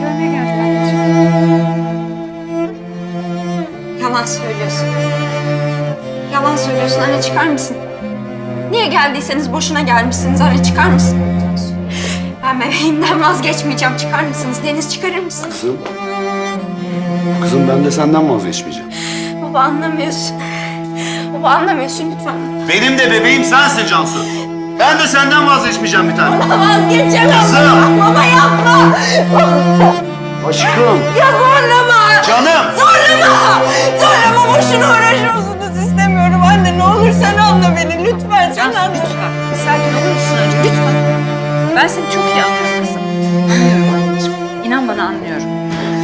görmeye geldik anneciğim. Yalan söylüyorsun. Yalan söylüyorsun. Anne çıkar mısın? Niye geldiyseniz boşuna gelmişsiniz. Anne çıkar mısın? Ben bebeğimden vazgeçmeyeceğim. Çıkar mısınız? Deniz çıkarır mısın? Kızım. Kızım ben de senden vazgeçmeyeceğim. Baba anlamıyorsun. Baba anlamıyorsun lütfen. Benim de bebeğim sensin Cansu. Ben de senden vazgeçmeyeceğim bir tane. Vazgeçemem. Kızım. Baba yapma. Aşkım. Ya zorlama. Canım. Zorlama. Zorlama. Boşuna uğraşıyorsunuz. istemiyorum. Anne ne olur sen anla beni. Lütfen sen anla. lütfen. Bir sakin olur musun önce? Lütfen. Ben seni çok iyi anlıyorum kızım. Anlıyorum anneciğim. İnan bana anlıyorum.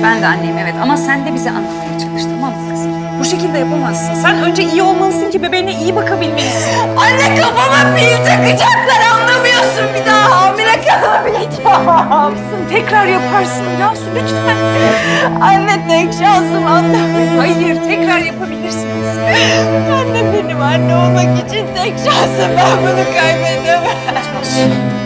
Ben de anneyim evet ama sen de bizi anlamaya çalış tamam mı kızım? Bu şekilde yapamazsın. Sen önce iyi olmalısın ki bebeğine iyi bakabilmelisin. Anne kafama pil takacaklar. Anlamıyorsun. Bir daha hamile kalamayacağım. Tekrar yaparsın Cansu lütfen. Anne tek şansım anlamıyor. Hayır tekrar yapabilirsiniz. Anne benim anne olmak için tek şansım. Ben bunu kaybedemem.